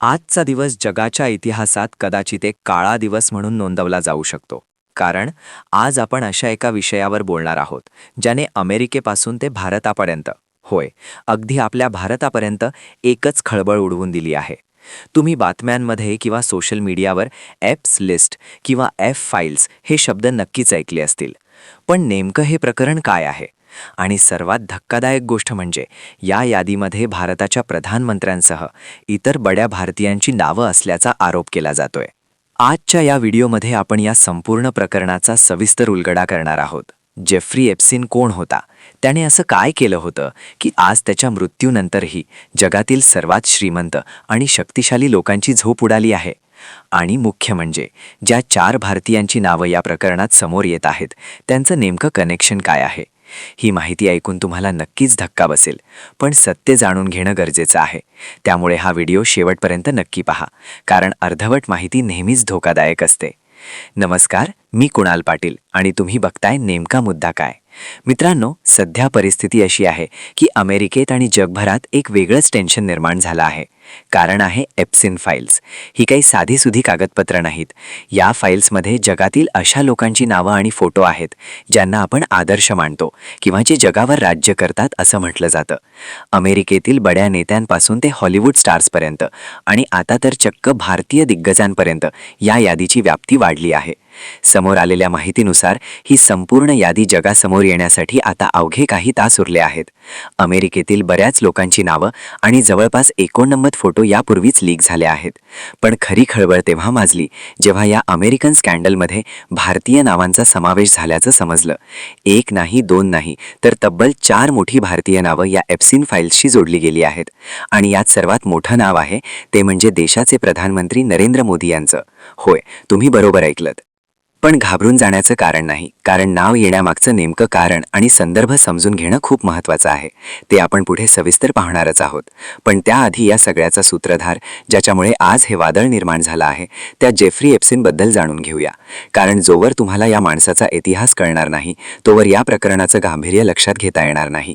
आजचा दिवस जगाच्या इतिहासात कदाचित एक काळा दिवस म्हणून नोंदवला जाऊ शकतो. कारण आज आपण अशा एका विषयावर बोलणार आहोत ज्याने अमेरिकेपासून ते भारतापर्यंत होय अगदी आपल्या भारतापर्यंत एकच खळबळ उडवून दिली आहे. तुम्ही बातम्यांमध्ये किंवा सोशल मीडियावर ॲप्स लिस्ट किंवा एफ फाईल्स हे शब्द नक्कीच ऐकले असतील. पण नेमकं हे प्रकरण काय आहे? आणि सर्वात धक्कादायक गोष्ट म्हणजे या यादीमध्ये भारताच्या प्रधानमंत्र्यांसह इतर बड्या भारतीयांची नावं असल्याचा आरोप केला जातोय. आजच्या या व्हिडिओमध्ये आपण या संपूर्ण प्रकरणाचा सविस्तर उलगडा करणार आहोत. जेफ्री एप्सिन कोण होता? त्याने असं काय केलं होतं की आज त्याच्या मृत्यूनंतरही जगातील सर्वात श्रीमंत आणि शक्तिशाली लोकांची झोप उडाली आहे? आणि मुख्य म्हणजे ज्या चार भारतीयांची नावं या प्रकरणात समोर येत आहेत त्यांचं नेमकं कनेक्शन काय आहे? ही माहिती ऐकून तुम्हाला नक्कीच धक्का बसेल. पण सत्य जाणून घेणं गरजेचं आहे. त्यामुळे हा व्हिडिओ शेवटपर्यंत नक्की पहा कारण अर्धवट माहिती नेहमीच धोकादायक असते. नमस्कार मी कुणाल पाटील आणि तुम्ही बघताय नेमका मुद्दा काय? मित्रांनो सध्या परिस्थिती अशी आहे की अमेरिकेत आणि जगभरात एक वेगळंच टेन्शन निर्माण झालं आहे. कारण आहे एप्सिन फाईल्स ही काही साधीसुधी कागदपत्र नाहीत. या फाईल्समध्ये जगातील अशा लोकांची नावं आणि फोटो आहेत ज्यांना आपण आदर्श मानतो किंवा जे जगावर राज्य करतात असं म्हटलं जातं. अमेरिकेतील बड्या नेत्यांपासून ते हॉलिवूड स्टार्सपर्यंत आणि आता तर चक्क भारतीय दिग्गजांपर्यंत या यादीची व्याप्ती वाढली आहे. समोर आलेल्या माहितीनुसार ही संपूर्ण यादी जगासमोर येण्यासाठी आता अवघे काही तास उरले आहेत. अमेरिकेतील बऱ्याच लोकांची नावं आणि जवळपास एकोणनव्वद फोटो यापूर्वीच लीक झाले आहेत. पण खरी खळबळ तेव्हा माजली जेव्हा या अमेरिकन स्कॅन्डलमध्ये भारतीय नावांचा समावेश झाल्याचं समजलं. एक नाही दोन नाही तर तब्बल चार मोठी भारतीय नावं या एप्सिन फाईल्सशी जोडली गेली आहेत. आणि यात सर्वात मोठं नाव आहे ते म्हणजे देशाचे प्रधानमंत्री नरेंद्र मोदी यांचं. होय तुम्ही बरोबर ऐकलत. पण घाबरून जाण्याचं कारण नाही. कारण नाव येण्यामागचं नेमकं कारण आणि संदर्भ समजून घेणं खूप महत्त्वाचं आहे. ते आपण पुढे सविस्तर पाहणारच आहोत. पण त्याआधी या सगळ्याचा सूत्रधार ज्याच्यामुळे आज हे वादळ निर्माण झालं आहे त्या जेफ्री एप्सिनबद्दल जाणून घेऊया. कारण जोवर तुम्हाला या माणसाचा इतिहास कळणार नाही तोवर या प्रकरणाचं गांभीर्य लक्षात घेता येणार नाही.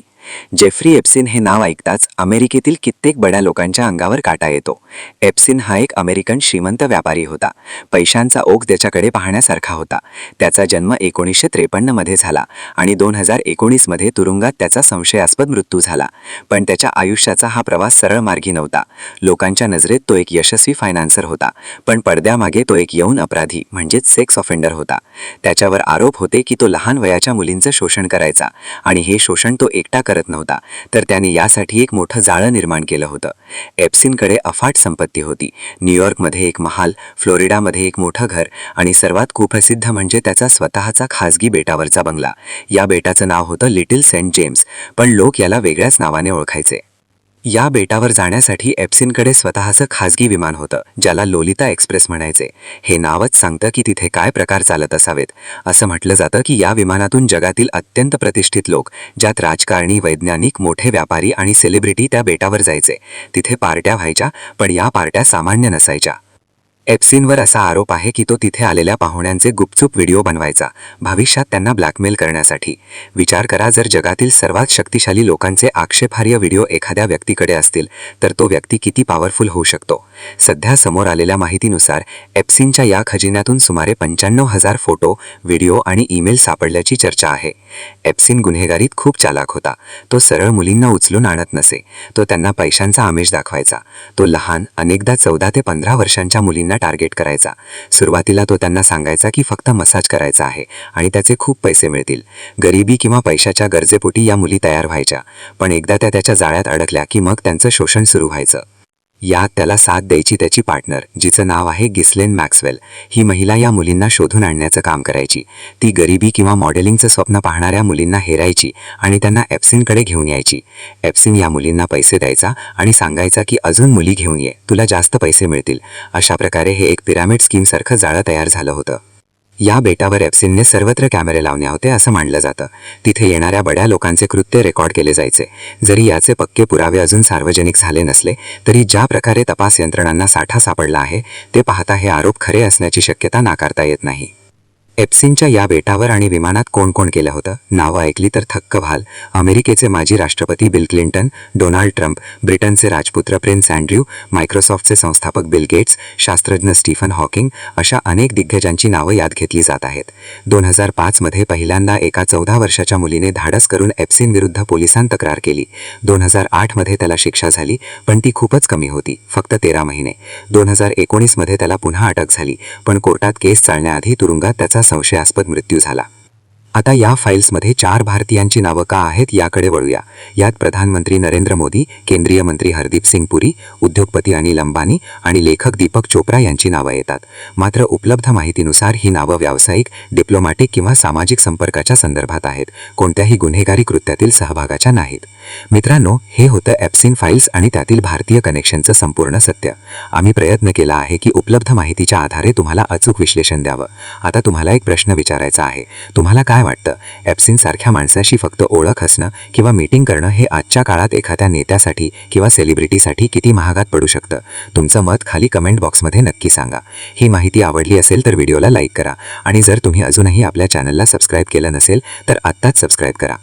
जेफ्री एप्सिन हे नाव ऐकताच अमेरिकेतील कित्येक बड्या लोकांच्या अंगावर काटा येतो. एप्सिन हा एक अमेरिकन श्रीमंत व्यापारी होता. पैशांचा ओघ त्याच्याकडे पाहण्यासारखा होता. त्याचा जन्म एकोणीसशे त्रेपन्नमध्ये झाला आणि दोन हजार एकोणीसमध्ये तुरुंगात त्याचा संशयास्पद मृत्यू झाला. पण त्याच्या आयुष्याचा हा प्रवास सरळ मार्गी नव्हता. लोकांच्या नजरेत तो एक यशस्वी फायनान्सर होता. पण पडद्यामागे तो एक यौन अपराधी म्हणजेच सेक्स ऑफेंडर होता. त्याच्यावर आरोप होते की तो लहान वयाच्या मुलींचं शोषण करायचा आणि हे शोषण तो एकटा करत नव्हता. तर त्यांनी यासाठी एक मोठं जाळं निर्माण केलं होतं. एप्सिनकडे अफाट संपत्ती होती. न्यूयॉर्कमध्ये एक महाल फ्लोरिडामध्ये एक मोठं घर आणि सर्वात कुप्रसिद्ध म्हणजे त्याचा स्वतःचा खाजगी बेटावरचा बंगला. या बेटाचं नाव होतं लिटिल सेंट जेम्स पण लोक याला वेगळ्याच नावाने ओळखायचे. या बेटावर जाण्यासाठी एप्सिनकडे स्वतःचं खाजगी विमान होतं ज्याला लोलिता एक्सप्रेस म्हणायचे. हे नावच सांगतं की तिथे काय प्रकार चालत असावेत. असं म्हटलं जातं की या विमानातून जगातील अत्यंत प्रतिष्ठित लोक ज्यात राजकारणी वैज्ञानिक मोठे व्यापारी आणि सेलिब्रिटी त्या बेटावर जायचे. तिथे पार्ट्या व्हायच्या पण या पार्ट्या सामान्य नसायच्या. एप्सिनवर असा आरोप आहे की तो तिथे आलेल्या पाहुण्यांचे गुपचूप व्हिडिओ बनवायचा भविष्यात त्यांना ब्लॅकमेल करण्यासाठी. विचार करा जर जगातील सर्वात शक्तिशाली लोकांचे आक्षेपार्ह व्हिडिओ एखाद्या व्यक्तीकडे असतील तर तो व्यक्ती किती पॉवरफुल होऊ शकतो? सध्या समोर आलेल्या माहितीनुसार एप्सिनच्या या खजिन्यातून सुमारे पंच्याण्णव हजार फोटो व्हिडिओ आणि ईमेल सापडल्याची चर्चा आहे. एप्सिन गुन्हेगारीत खूप चालाक होता. तो सरळ मुलींना उचलून आणत नसे. तो त्यांना पैशांचा आमिष दाखवायचा. तो लहान अनेकदा चौदा ते पंधरा वर्षांच्या मुलींना टार्गेट करायचा. सुरुवातीला तो त्यांना सांगायचा की फक्त मसाज करायचा आहे आणि त्याचे खूप पैसे मिळतील. गरिबी किंवा पैशाच्या गरजेपोटी या मुली तयार व्हायच्या. पण एकदा त्या त्याच्या जाळ्यात अडकल्या की मग त्यांचं शोषण सुरू व्हायचं. यात त्याला साथ द्यायची त्याची पार्टनर जिचं नाव आहे गिस्लेन मॅक्सवेल. ही महिला या मुलींना शोधून आणण्याचं काम करायची. ती गरिबी किंवा मॉडेलिंगचं स्वप्न पाहणाऱ्या मुलींना हेरायची आणि त्यांना एप्सिनकडे घेऊन यायची. एप्सिन या मुलींना पैसे द्यायचा आणि सांगायचा की अजून मुली घेऊन ये तुला जास्त पैसे मिळतील. अशा प्रकारे हे एक पिरामिड स्कीमसारखं जाळं तयार झालं होतं. या बेटावर एप्सिनने सर्वत्र कॅमेरे लावणे होते असं मानलं जातं. तिथे येणाऱ्या बड्या लोकांचे कृत्य रेकॉर्ड केले जायचे. जरी याचे पक्के पुरावे अजून सार्वजनिक झाले नसले तरी ज्या प्रकारे तपास यंत्रणांना साठा सापडला आहे ते पाहता हे आरोप खरे असण्याची शक्यता नाकारता येत नाही. एप्सिनच्या या बेटावर आणि विमानात कोण कोण केलं होतं नावं ऐकली तर थक्क व्हाल. अमेरिकेचे माजी राष्ट्रपती बिल क्लिंटन डोनाल्ड ट्रम्प ब्रिटनचे राजपुत्र प्रिन्स अँड्र्यू मायक्रोसॉफ्टचे संस्थापक बिल गेट्स शास्त्रज्ञ स्टीफन हॉकिंग अशा अनेक दिग्गजांची नावं याद घेतली जात आहेत. दोन हजार पाचमध्ये पहिल्यांदा एका चौदा वर्षाच्या मुलीने धाडस करून एप्सिन विरुद्ध पोलिसांत तक्रार केली. दोन हजार आठमध्ये त्याला शिक्षा झाली पण ती खूपच कमी होती फक्त तेरा महिने. दोन हजार एकोणीसमध्ये त्याला पुन्हा अटक झाली पण कोर्टात केस चालण्याआधी तुरुंगात त्याचा संशयास्पद मृत्यू झाला. आता या फाईल्समध्ये चार भारतीयांची नावं का आहेत याकडे वळूया. यात प्रधानमंत्री नरेंद्र मोदी केंद्रीय मंत्री हरदीप सिंग पुरी उद्योगपती अनिल अंबानी आणि लेखक दीपक चोप्रा यांची नावं येतात. मात्र उपलब्ध माहितीनुसार ही नावं व्यावसायिक डिप्लोमॅटिक किंवा सामाजिक संपर्काच्या संदर्भात आहेत. कोणत्याही गुन्हेगारी कृत्यातील सहभागाच्या नाहीत. मित्रांनो हे होतं ॲप्सिन फाईल्स आणि त्यातील भारतीय कनेक्शनचं संपूर्ण सत्य. आम्ही प्रयत्न केला आहे की उपलब्ध माहितीच्या आधारे तुम्हाला अचूक विश्लेषण द्यावं. आता तुम्हाला एक प्रश्न विचारायचा आहे. तुम्हाला काय वाटतं? ॲप्सिन सारख्या माणसाशी फक्त ओळख असणं किंवा मीटिंग करणं हे आजच्या काळात एखाद्या नेत्यासाठी किंवा सेलिब्रिटीसाठी किती महागात पडू शकतं? तुमचं मत खाली कमेंट बॉक्समध्ये नक्की सांगा. ही माहिती आवडली असेल तर व्हिडिओला लाईक करा. आणि जर तुम्ही अजूनही आपल्या चॅनलला सबस्क्राईब केलं नसेल तर आत्ताच सबस्क्राईब करा.